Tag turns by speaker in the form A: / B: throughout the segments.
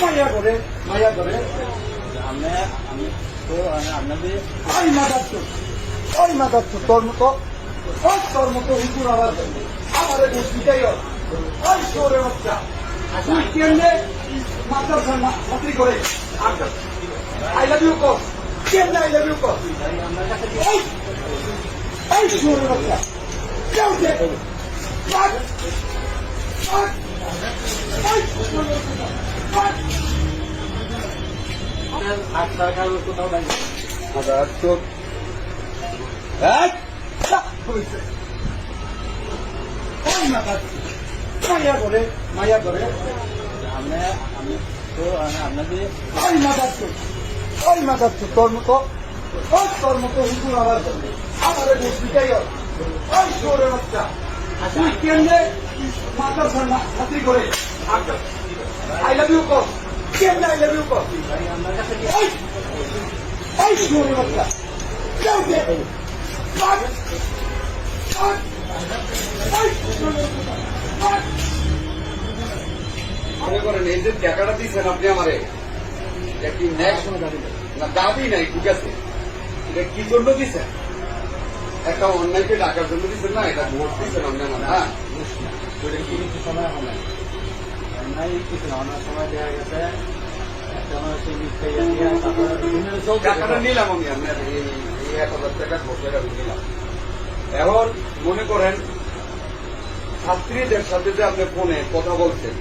A: মায়া করে। মায়া করে
B: আমি আমি তো আপনাদের
A: ওই মাথার তো ওই মাথার তো তোর মতো ওই তোর মতো হুকুর আবার আমার বুঝতেই ওই শোরে বাচ্চা তুই কেমনে মাথার চাকরি করে আই লাভ ইউ কর কেমনে আই লাভ ইউ কর
B: আপনার কাছে কি
A: এই এই শোরে বাচ্চা কেউ যে বাট বাট এই শোরে
B: আট টাকার কোথাও নাই
A: হাজার তো এক হয়েছে মায়া করে মায়া করে
B: আমি আমি তো আমি আপনাদের
A: ওই মাথার তো ওই মাথার তো তোর মতো ওই তোর মতো হুকুর আবার আমার বুঝতেই ওই শোরে বাচ্চা তুই কেমনে মাথার চাকরি করে আই লাভ ইউ কর কেমনে আই লাভ ইউ কর এই শোরে বাচ্চা। কেউ বাট
C: মনে করেন এই যে টাকাটা দিচ্ছেন আপনি আমারে। এটা কি না দাবি নাই ঠিক আছে। এটা কি জন্য দিচ্ছেন একটা অন্যায়কে ডাকার জন্য দিচ্ছেন না এটা ভোট দিচ্ছেন আপনি আমার হ্যাঁ। কি
B: কিছু সময় কিছু না সময় দেওয়া গেছে। বিভিন্ন চলতে
C: টাকাটা নিলাম আমি আপনার এই এই এক হাজার টাকা ভোট টাকা নিলাম। এখন মনে করেন ছাত্রীদের সাথে যে আপনি ফোনে কথা বলছেন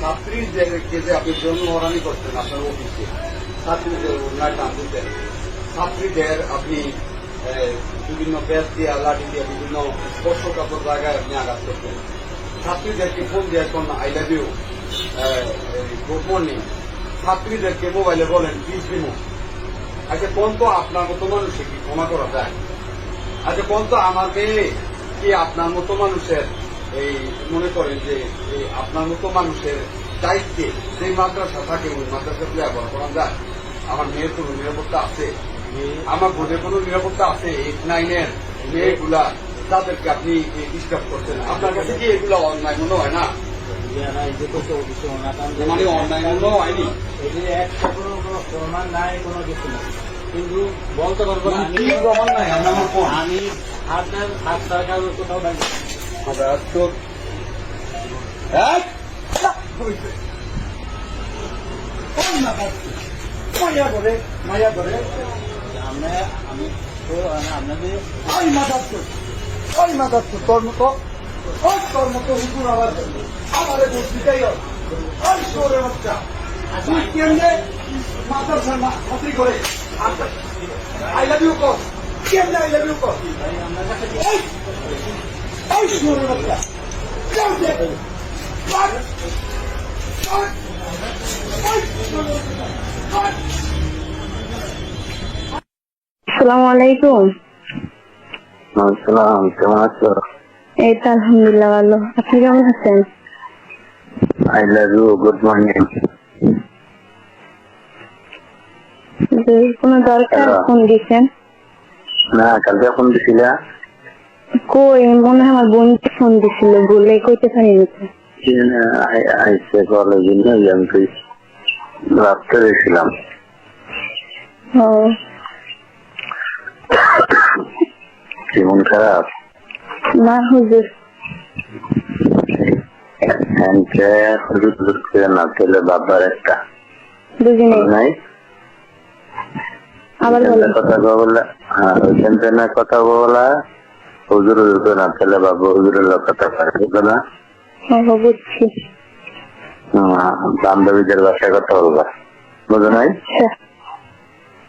C: ছাত্রীদেরকে যে আপনি জন্ম হরানি করছেন আপনার অফিসে ছাত্রীদের উন্নয়ন দিতেন ছাত্রীদের আপনি বিভিন্ন ব্যাস দিয়ে, লাঠি দিয়ে বিভিন্ন স্পর্শকাতর জায়গায় আপনি আঘাত করতেন ছাত্রীদেরকে ফোন দিয়ে এখন I love you good morning ছাত্রীদেরকে মোবাইলে বলেন প্লিজ রিমুভ আচ্ছা কোন তো আপনার মতো মানুষকে কি ক্ষমা করা যায়? আচ্ছা কোন তো আমার মেয়ে, কি আপনার মতো মানুষের এই মনে করেন যে এই আপনার মতো মানুষের দায়িত্বে যে মাদ্রাসা থাকে ওই মাদ্রাসা ব্যবহার করা যায়। আমার মেয়ের কোনো নিরাপত্তা আছে? আমার বোনের কোনো নিরাপত্তা আছে? এইট নাইনের মেয়েগুলা তাদেরকে আপনি ডিস্টার্ব করছেন। আপনার কাছে কি এগুলো অন্যায় মনে হয় না? মানে অন্যায় মনে হয়নি?
B: একটা কোনো প্রমাণ নাই কোনো কিছু নাই। কিন্তু বলতে পারব না আমি
C: কি প্রমাণ নাই? আপনার
B: আমি আট টাকার কোথাও নাই।
A: মায়া করে মায়া করে
B: আমি আমি তো আপনাদের
A: তোর মতো তোর মতো হুকুর আবার আমার বুঝতেই ওই শোরে বাচ্চা তুই কেমনে মাথার সামনে করে আই লাভ ইউ কেমনে আই লাভ ইউ কর
B: আপনার
A: এই
D: আলাইকুম।
E: আসসালাম কেমন আছো?
D: তো আলহামদুলিল্লাহ ভালো। আপনি কেমন আছেন?
E: I love you good morning
D: যে কোনো দরকার. ফোন দিছেন
E: না কালকে ফোন দিছিলা।
D: কই? মনে হয় আমার বোনকে ফোন দিছিল বলে কইতে পারি নাকি
E: আইসে কলেজে নিয়ে আমি তুই রাত্রে গেছিলাম।
D: ও।
E: কি মন খারাপ?
D: না হুজুর।
E: হ্যান্ডকে হুজুর হুজুর করে না? তাহলে বাবার একটা।
D: বুঝি নাই
E: নাই?
D: আবার বলেন
E: কথা বলা হ্যাঁ ওইখানটায় কথা বলা। হুজুর হুজুর না তাহলে বাবা হুজুরের লোক কথা পারে না?
D: বুঝছি
E: হ্যাঁ, বান্ধবীদের বাসায় কথা বলবা বুঝো নাই?
D: আচ্ছা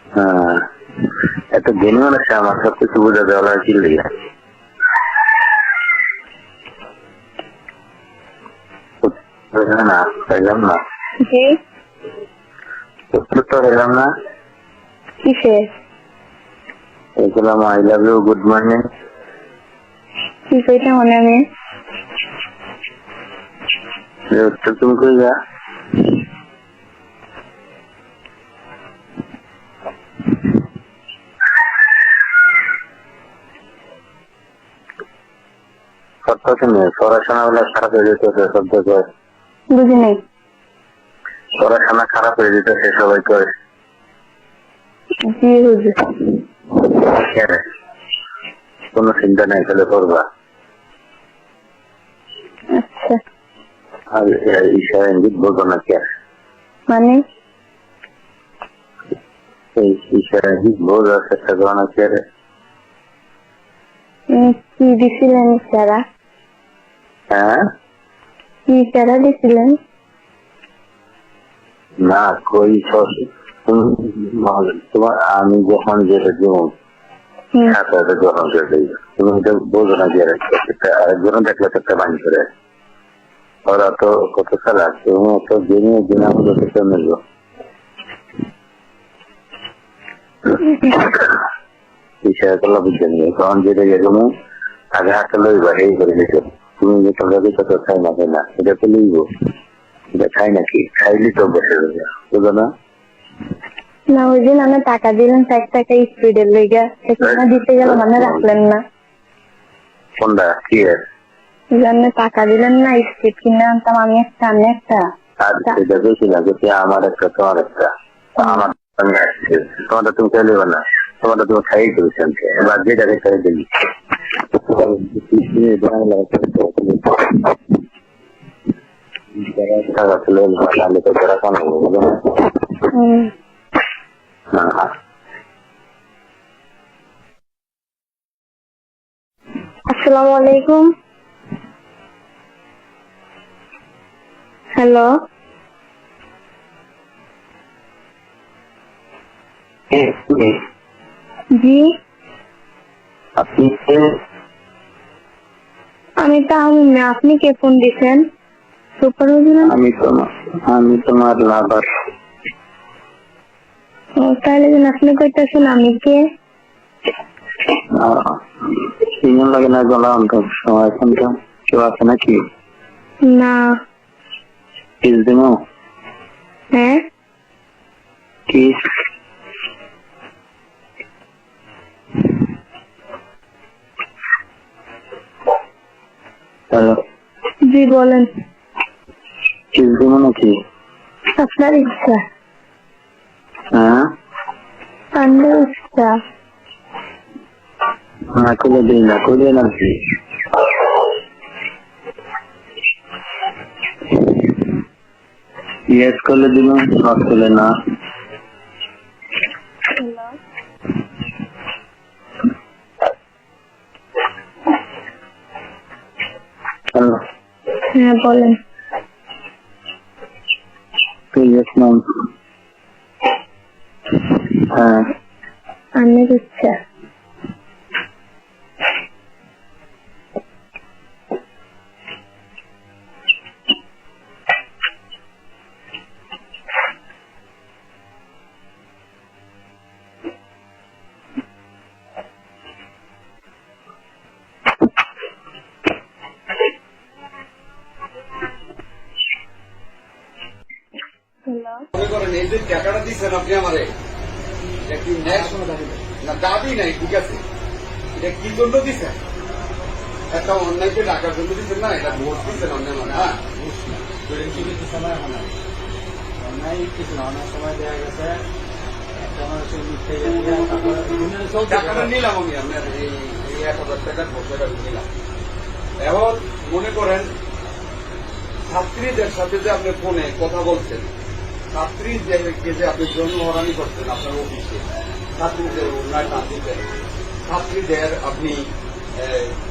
E: হ্যাঁ। এত জ্ঞানী মানুষ আমার সব কিছু বোঝা দেওয়া কি লেগে? না? পাইলাম না? উত্তর পেলাম না?
D: কিসে
E: এগুলাম I love you good morning
D: কি কইতে মনে আমি
E: তুমি কই যা? পড়াশোনা গুলা হয়ে যেতেছে সব পড়াশোনা খারাপ হয়ে সবাই করে কোনো চিন্তা নাই তাহলে করবা। আর ঈশ্বর ইঙ্গিত বলব না কে
D: মানে?
E: ঈশ্বর ইঙ্গিত বোঝার চেষ্টা করো না কে
D: কি দিছিলেন ইশারা
E: হ্যাঁ?
D: কি ইশারা দিছিলেন?
E: না কই তোমার আমি যখন যেটা জীবন সাথে গ্রহণ করে দিই তুমি এটা বোঝো না যে আরেকজন দেখলে তো একটা বাণী করে। ওরা তো সালা তুমি তো জেনে জেনে আমাদের কাছে নেব। বিষয় করলে নিয়ে তখন যেটা যেরকম আগে হাতে লইবা এই করে দিতে তুমি যে তোমরা দিতে খাই না খাই না। এটা তো লইব। এটা খাই নাকি খাইলি তো বসে বুঝো না?
D: না ওই দিন আমি টাকা দিলেন ষাট টাকা স্পিডের লেগে। দিতে গেলে মানে রাখলেন না।
E: কোনটা? কি এর?
D: জন্য টাকা দিলেন না স্পিড কিনে আনতাম আমি একটা আমি একটা।
E: আর বেশি না আমার একটা তোমার একটা। আমার তোমারটা তুমি চাইলে না। তোমারটা তুমি খাই দিয়েছেন এবার যেটাকে খাই দিলি টাকা ছিল তাহলে তো তারা কেন না হ্যাঁ।
D: আসসালামু আলাইকুম। হ্যালো? জি।
E: আপনি
D: আমি তাহমি না আপনি কে ফোন দিছেন সুপার
E: আমি তোমার আমি তোমার লাভার
D: ও তাহলে যেন আপনি কইতেছেন আমি কে?
E: তিনজন লাগে না গলা অন্ত সময় এখন কেউ আছে নাকি?
D: না।
E: কিস দিমো
D: হ্যাঁ
E: কিস হ্যালো
D: জি বলেন।
E: কিস দিমো নাকি?
D: আপনার ইচ্ছা।
E: হ্যাঁ?
D: আপনার ইচ্ছা।
E: না খুলে দিই না খুলে না ইয়েস করলে দিব নট করলে না।
D: হ্যাঁ বলেন।
E: হ্যাঁ।
D: আপনার ইচ্ছা
C: দিচ্ছেন আপনি আমারে? এটা কি ন্যায় না দাবি নাই ঠিক আছে। এটা কি জন্য দিচ্ছেন একটা অন্যায়কে টাকার জন্য দিচ্ছেন না এটা ভোট দিচ্ছেন অন্যায় মানে হ্যাঁ?
B: কিছু সময় না অন্যায় কিছু না অনেক সময় দেখা গেছে। একটা মানুষের মিথ্যে দিয়ে তারপরে বিভিন্ন চলতে
C: টাকাটা নিলাম আমি আপনার এই এই এক হাজার টাকার বছরটা নিলাম। এখন মনে করেন ছাত্রীদের সাথে যে আপনি ফোনে কথা বলছেন ছাত্রীদেরকে যে আপনি জন্মহরানি করছেন আপনার অফিসে, ছাত্রীদের উন্নয়ন দিতেন ছাত্রীদের আপনি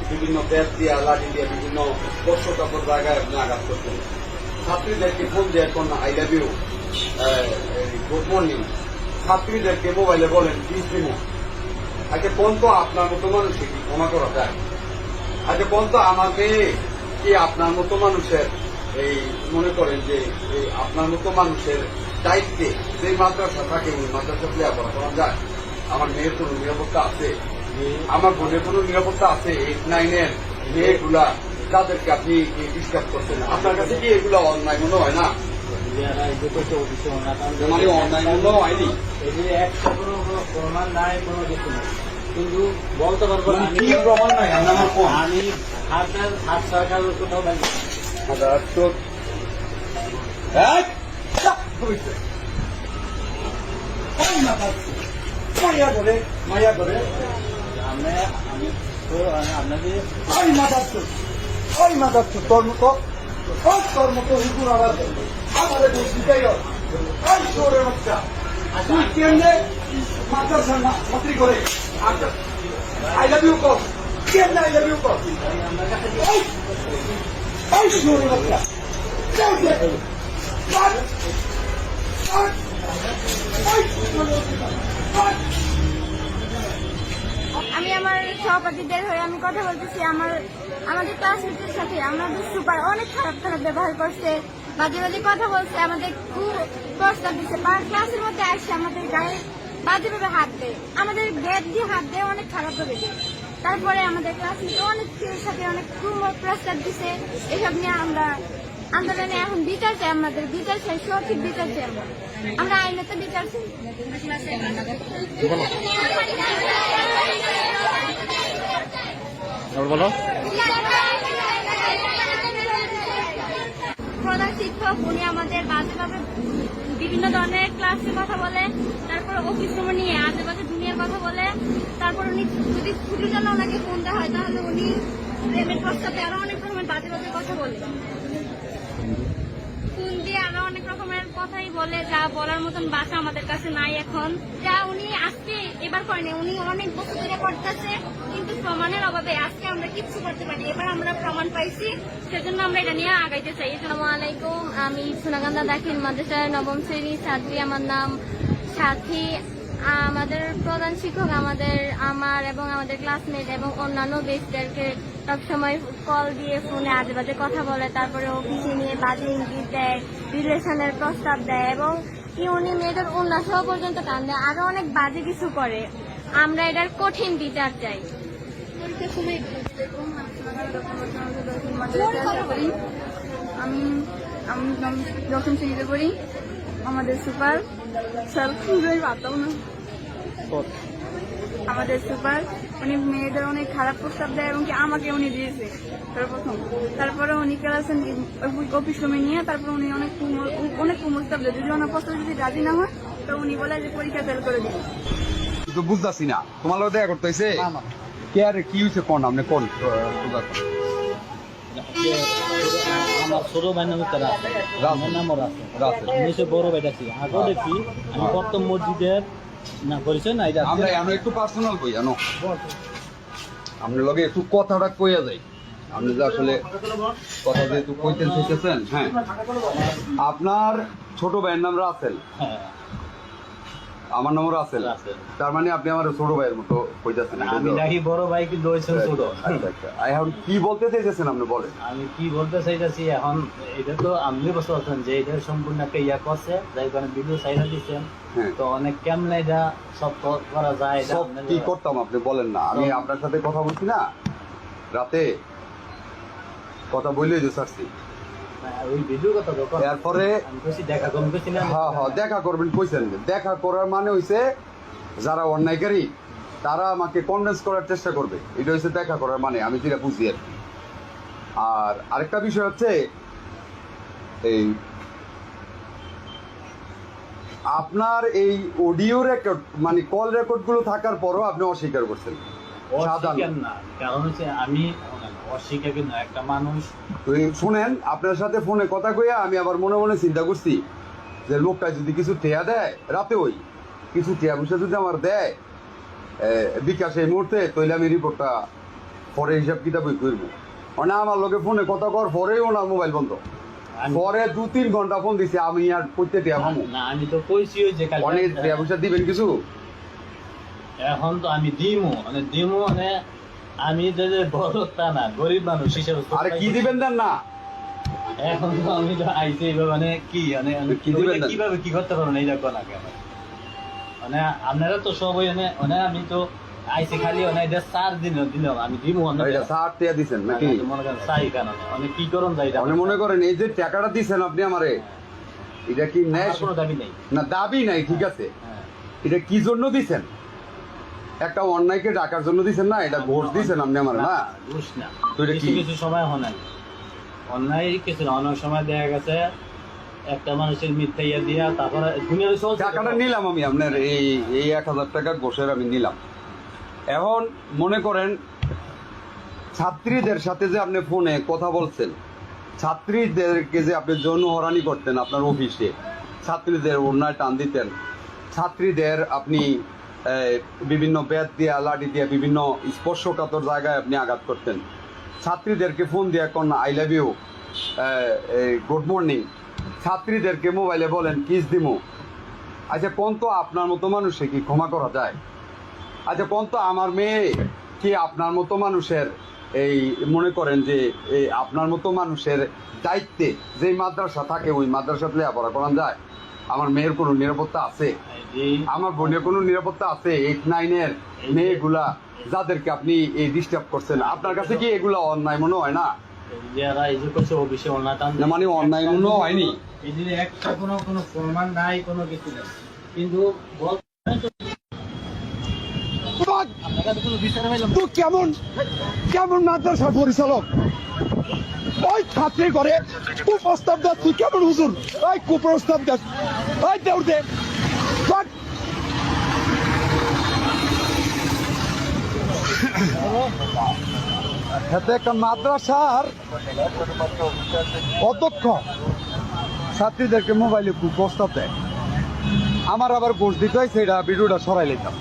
C: বিভিন্ন ব্যাগ দিয়ে, লাঠি দিয়ে বিভিন্ন স্পর্শকাপড় জায়গায় আপনি আঘাত করতেন ছাত্রীদেরকে ফোন দিয়ে এখন I love you good morning. ছাত্রীদেরকে মোবাইলে বলেন, প্লিজ দিমো আজকে কোন তো আপনার মতো মানুষকে কি ক্ষমা করা যায়। আজকে কোন তো আমাকে, কি আপনার মতো মানুষের এই মনে করেন যে এই আপনার মতো মানুষের দায়িত্বে যে মাদ্রাসা থাকে ওই মাদ্রাসা লেখাপড়া করা যায়। আমার মেয়ের কোনো নিরাপত্তা আছে? আমার বোনের কোনো নিরাপত্তা আছে? এইট নাইনের মেয়েগুলা তাদেরকে আপনি ডিস্টার্ব করছেন? আপনার কাছে কি এগুলো অন্যায় মনে হয় না? মানে অন্যায় মনে হয়নি?
B: একটা কোনো প্রমাণ নাই কোনো কিছু নেই কিন্তু বলতে পারব না
C: কি প্রমাণ নাই? আপনি আমার কোন?
B: আমি হাত হাত সরকার কোথাও
A: মাইয়া করে মাইয়া করে
B: আমি আমি তো আপনাদের
A: ওই মাথাচ্ছো ওই মাথাচ্ছো তোর মতো ওই তোর মতো হুকুর আবার আমাদের বুঝতেই ওই চোরের বাচ্চা তুই কেমনে মাদ্রাসার মা- মন্ত্রী করে আই লাভ ইউ কর কেমনে আই লাভ ইউ কর
F: আমি আমার সহপাঠীদের হয়ে আমি কথা বলতেছি, আমার আমাদের ক্লাসমেটের সাথে আমাদের সুপার অনেক খারাপ খারাপ ব্যবহার করছে। বাজে বাজে কথা বলছে, আমাদের খুব প্রস্তাব দিচ্ছে। ক্লাসের মধ্যে আসছে আমাদের গায়ে বাজেভাবে হাত দেয়। আমাদের গেট দিয়ে হাত দেয়, অনেক খারাপ ভাবে তারপরে আমাদের ক্লাসমেট অনেক ছেলের সাথে অনেক প্রস্তাব দিছে। এসব নিয়ে আমরা আন্দোলনে এখন বিচার চাই আমাদের বিচার চাই সঠিক বিচার চাই আমরা। আমরা আইনত বিচার চাই।
B: বলো।
F: প্রধান শিক্ষক উনি আমাদের বাজেভাবে বিভিন্ন ধরনের ক্লাসে কথা বলে, তারপর অফিস রুমে নিয়ে বাজে দুনিয়ার কথা বলে, তারপর উনি যদি ছুটির জন্য ওনাকে ফোন দেওয়া হয়, তাহলে উনি প্রেমের প্রস্তাবে আরও অনেক রকমের বাজে বাজে কথা বলে। ফোন দিয়ে আরও অনেক রকমের কথাই বলে, যা বলার মতন বাসা আমাদের কাছে নাই এখন। যা উনি আজকে এবার করেনি উনি অনেক বছর ধরে করতেছে, কিন্তু প্রমাণের অভাবে আজকে আমরা কিচ্ছু করতে পারি। এবার আমরা প্রমাণ পাইছি, সেজন্য আমরা এটা নিয়ে আগাইতে চাই। আসসালামু আলাইকুম, আমি সোনাগান্দা দাখিল মাদ্রাসার নবম শ্রেণি ছাত্রী। আমার নাম সাথী। আমাদের প্রধান শিক্ষক আমাদের, আমার এবং আমাদের ক্লাসমেট এবং অন্যান্য বেস্টদেরকে সবসময় কল দিয়ে ফোনে আজে বাজে কথা বলে তারপরে অফিসে নিয়ে বাজে ইঙ্গিত দেয় রিলেশনের প্রস্তাব দেয় এবং কি উনি মেয়েদের উল্লাস পর্যন্ত টান দেয় আরও অনেক বাজে কিছু করে। আমরা এটার কঠিন বিচার চাই। আমি আমি দশম শ্রেণীতে পড়ি আমাদের সুপার স্যার খুবই না আমাদের সুপার উনি মেয়েদের অনেক খারাপ প্রস্তাব দেয় এবং কি আমাকে উনি দিয়েছে। সর্বপ্রথম তারপরে উনি ক্লাসে অফিস রুমে নিয়ে তারপর উনি অনেক অনেক কুমস্তাব দেয় যদি ওনার প্রস্তাব যদি রাজি না হয় তো উনি বলে যে পরীক্ষা ফেল করে দিবে।
C: তো বুঝতেছি না। তোমার লোক দেখা করতেছে
B: না, না।
C: কে আর কি হয়েছে কোন আপনি কোন।
B: আমার ছোট ভাই নামে তারা আছে। আমার নামও আছে সে বড় ভাই ডাকি আগেও দেখি আমি প্রথম মসজিদের না পরিচয় না এটা
C: আমরা একটু পার্সোনাল কই জানো? আপনার লগে একটু কথাটা কইয়া যাই। আপনি যে আসলে কথা যেহেতু কইতেন শিখেছেন হ্যাঁ। আপনার ছোট ভাইয়ের নাম রাসেল।
B: হ্যাঁ।
C: আমার নাম রাসেল
B: রাসেল।
C: তার মানে আপনি আমার ছোট ভাইয়ের মতো কইতেছেন
B: আমি ডাকি বড় ভাই কিন্তু হয়েছেন ছোট।
C: আচ্ছা আচ্ছা এখন কি বলতে চাইতেছেন আপনি বলেন।
B: আমি কি বলতে চাইতেছি এখন এটা তো আপনি বুঝতে পারছেন যে এটা সম্পূর্ণ একটা ইয়া করছে যাই কারণে ভিডিও সাইডা দিচ্ছেন
C: হ্যাঁ।
B: তো অনেক কেমনে এটা সব করা যায়
C: সব কি করতাম আপনি বলেন না। আমি আপনার সাথে কথা বলছি না। রাতে কথা বললেই যে ছাড়ছি। এরপরে
B: দেখা কম কইছি না
C: হ্যাঁ হ্যাঁ দেখা করবেন কইছেন। দেখা করার মানে হইছে যারা অন্যায়কারী তারা আমাকে কনভিন্স করার চেষ্টা করবে। এটা হচ্ছে দেখা করার মানে আমি যেটা বুঝি আর আর আরেকটা বিষয় হচ্ছে এই আপনার এই অডিও রেকর্ড মানে কল রেকর্ডগুলো থাকার পরও আপনি অস্বীকার করছেন।
B: না কারণ হচ্ছে আমি অস্বীকার কিন্তু একটা মানুষ।
C: শুনেন আপনার সাথে ফোনে কথা কইয়া আমি আবার মনে মনে চিন্তা করছি যে লোকটা যদি কিছু টেয়া দেয় রাতে ওই। কিছু টেয়া পয়সা যদি আমার দেয় বিকাশ এই মুহূর্তে তৈলে আমি রিপোর্টটা পরে হিসাব কিতাবই করব মানে আমার লোকে ফোনে কথা কর পরেই ওনার মোবাইল বন্ধ। পরে দু তিন ঘণ্টা ফোন দিছি আমি আর করতে টেয়া
B: না আমি তো কইছি ওই যে
C: অনেক টেয়া পয়সা দিবেন কিছু?
B: এখন তো আমি দিমু মানে দিমু মানে আমি যে যে বড় তা না গরিব মানুষ হিসেবে
C: আরে কি দিবেন দেন না?
B: এখন তো আমি তো আইছি এইভাবে মানে কি মানে মানে
C: কি দিবেন?
B: কীভাবে কি করতে পারবেন এই দেখো না কেন মানে আপনারা তো সবাই মানে মানে আমি তো আইছি খালি মানে এটা চার দিন দিলাম আমি দিমু অনেক
C: এটা ষাট টেয়া দিছেন নাকি?
B: মনে করেন চাই কেন? অনেক কি করুন যাই
C: আপনি মনে করেন এই যে টাকাটা দিছেন আপনি আমারে এটা কি ন্যায়
B: কোনো দাবি নাই।
C: না দাবি নাই ঠিক আছে।
B: হ্যাঁ।
C: এটা কি জন্য দিছেন? একটা অন্যায়কে ডাকার জন্য দিছেন না এটা ঘোষ দিছেন আপনি আমার না
B: ঘুষ না।
C: তো এটা
B: কিছু কিছু সময় হয় না অন্যায় কিছু না অনেক সময় দেখা গেছে একটা মানুষের মিথ্যা ইয়ে দিয়া তারপরে দুনিয়ার চলছে।
C: টাকাটা নিলাম আমি আপনার এই এই এক হাজার টাকা ঘোষের আমি নিলাম। এখন মনে করেন ছাত্রীদের সাথে যে আপনি ফোনে কথা বলছেন ছাত্রীদেরকে যে আপনি যৌন হরানি করতেন আপনার অফিসে ছাত্রীদের অন্যায় টান দিতেন ছাত্রীদের আপনি বিভিন্ন ব্যাট দিয়ে লাঠি দিয়ে, বিভিন্ন স্পর্শকাতর জায়গায় আপনি আঘাত করতেন। ছাত্রীদেরকে ফোন দিয়ে কোন, I love you. Good morning. ছাত্রীদেরকে মোবাইলে বলেন, কিস দিমু। আচ্ছা কোন তো আপনার মতো মানুষে কি ক্ষমা করা যায়? আচ্ছা কোন তো আমার মেয়ে কি আপনার মতো মানুষের এই মনে করেন যে আপনার মতো মানুষের দায়িত্বে যে মাদ্রাসা থাকে, ওই মাদ্রাসাতে লেখাপড়া করান যায়? আমার মেয়ের কোনো নিরাপত্তা আছে? আমার বোনের কোনো নিরাপত্তা আছে? এইট নাইনের মেয়েগুলা যাদেরকে আপনি এই ডিস্টার্ব করছেন আপনার কাছে কি এগুলা অন্যায় মনে হয় না? মানে অন্যায় মনে হয়নি
B: একটা কোনো কোনো প্রমাণ নাই কোনো কিছু নেই। কিন্তু
A: কেমন কেমন পরিচালক? ওই ছাত্রী করে কুপ্রস্তাব দেয় তুই কেমন হুজুর? ওই কুপ্রস্তাব দেয় ওই দেউর দে। হাতে একটা মাদ্রাসার অধ্যক্ষ ছাত্রীদেরকে মোবাইলে কুপ্রস্তাব দেয়।
C: আমার আবার ঘোষ দিতে হয় সেটা ভিডিওটা সরাই লিখলাম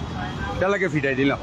C: এলাকে ফিটাই দিলাম।